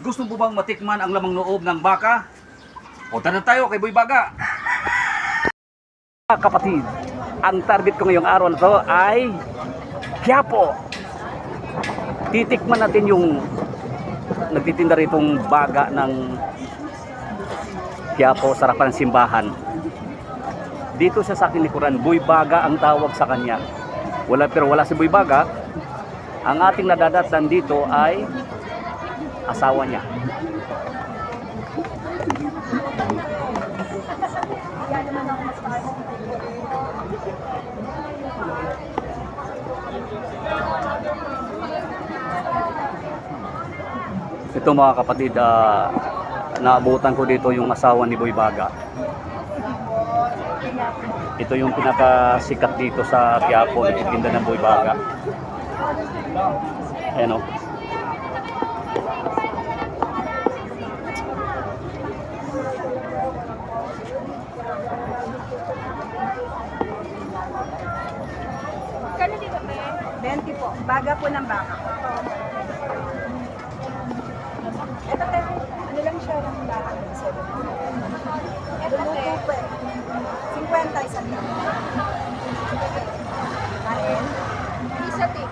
Gusto mo bang matikman ang lamang loob ng baka? Punta na tayo kay Boy Baga. Mga Kapatid, ang target ko ngayong araw na to ay Quiapo. Titikman natin yung nagtitinda ritong baga ng Quiapo, sarapan ng simbahan. Dito sa akin likuran, Boy Baga ang tawag sa kanya. Wala pero wala si Boy Baga. Ang ating nadadatnan dito ay asawa niya. Ito mga kapatid, ah, naabutan ko dito yung asawa ni Boy Baga. Ito yung pinakasikat dito sa Quiapo, nagtitinda ng Boy Baga. Ayan o. Kano dito, te? 20 po. Baga po ng baka. Ito. Ano lang siya ng baka? Ito, te. 50 isang lang. Kain? Isa, te.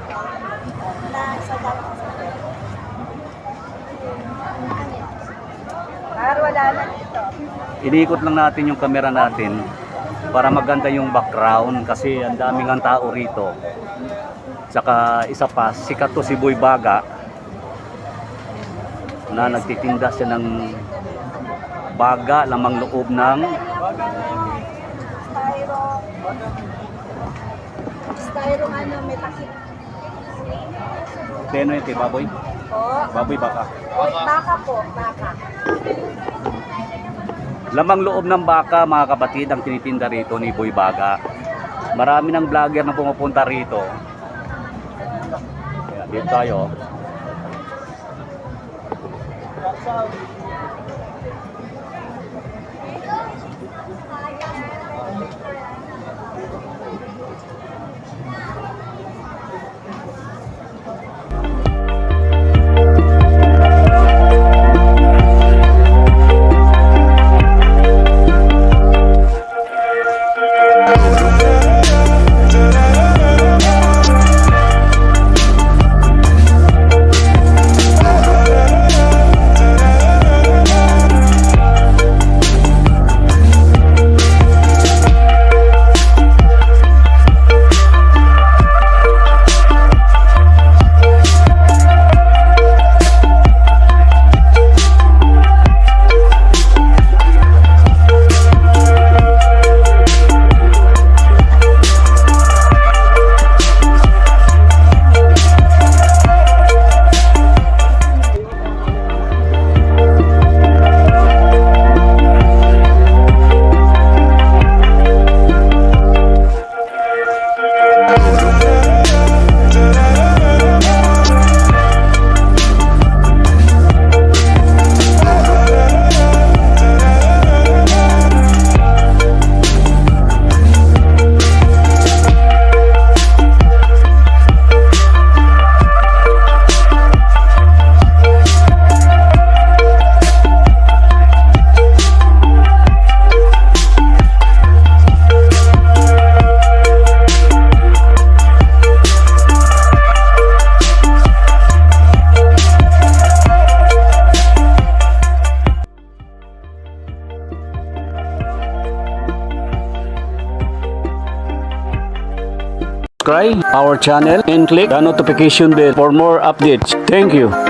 Na isa daw. Para wala na dito. Iniikot lang natin yung camera natin para maganda yung background kasi ang daming ang tao rito. Saka isa pa, sikat to si Boy Baga na nagtitinda siya ng baga lamang loob ng Styro. Ano, may takip. Teno yun, kay Baboy. Po. Baboy baka. Baka po, baka. Lamang loob ng baka, mga kapatid, ang tinitinda rito ni Boy Baga. Marami ng vlogger na pumupunta rito. Ayan, dito tayo. Subscribe our channel and click the notification bell for more updates. Thank you.